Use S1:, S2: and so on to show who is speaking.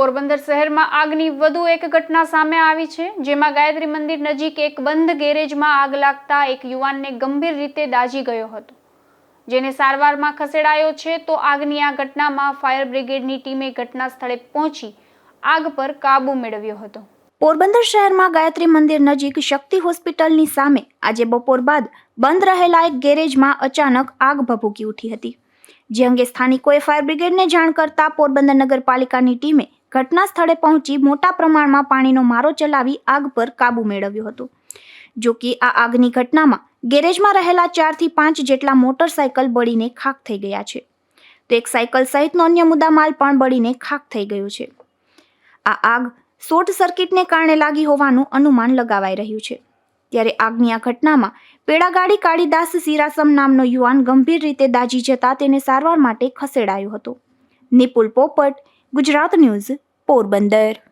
S1: પોરબંદર શહેરમાં આગની વધુ એક ઘટના સામે આવી છે, જેમાં ગાયત્રી મંદિર નજીક એક બંધ ગેરેજમાં આગ લાગતા એક યુવાનને ગંભીર રીતે દાઝી ગયો હતો. જેને સારવારમાં ખસેડાયો છે, તો આગની આ ઘટનામાં ફાયર બ્રિગેડની ટીમે ઘટના સ્થળે પહોંચી આગ પર કાબુ મેળવ્યો હતો.
S2: પોરબંદર શહેરમાં ગાયત્રી મંદિર નજીક શક્તિ હોસ્પિટલની સામે આજે બપોર બાદ બંધ રહેલા એક ગેરેજમાં અચાનક આગ ભભૂકી ઉઠી હતી. જે અંગે સ્થાનિકોએ ફાયર બ્રિગેડને જાણ કરતા પોરબંદર નગરપાલિકાની ટીમે ઘટના સ્થળે પહોંચી મોટા પ્રમાણમાં પાણીનો મારો ચલાવી આગ પર કાબુ મેળવ્યો હતો. જો કે આ આગની ઘટનામાં ગેરેજમાં રહેલા ચારથી પાંચ જેટલા મોટરસાયકલ બળીને ખાખ થઈ ગયા છે. તો એક સાયકલ સહિતનો અન્ય મુદ્દામાલ પણ બળીને ખાખ થઈ ગયો છે. આ આગ શોર્ટ સર્કિટને કારણે લાગી હોવાનું અનુમાન લગાવાઈ રહ્યું છે. ત્યારે આગની આ ઘટનામાં પેડાગાડી કાળીદાસ સિરાસમ નામનો યુવાન ગંભીર રીતે દાઝી જતા તેને સારવાર માટે ખસેડાયો હતો. નિપુલ પોપટ, ગુજરાત ન્યૂઝ પોરબંદર.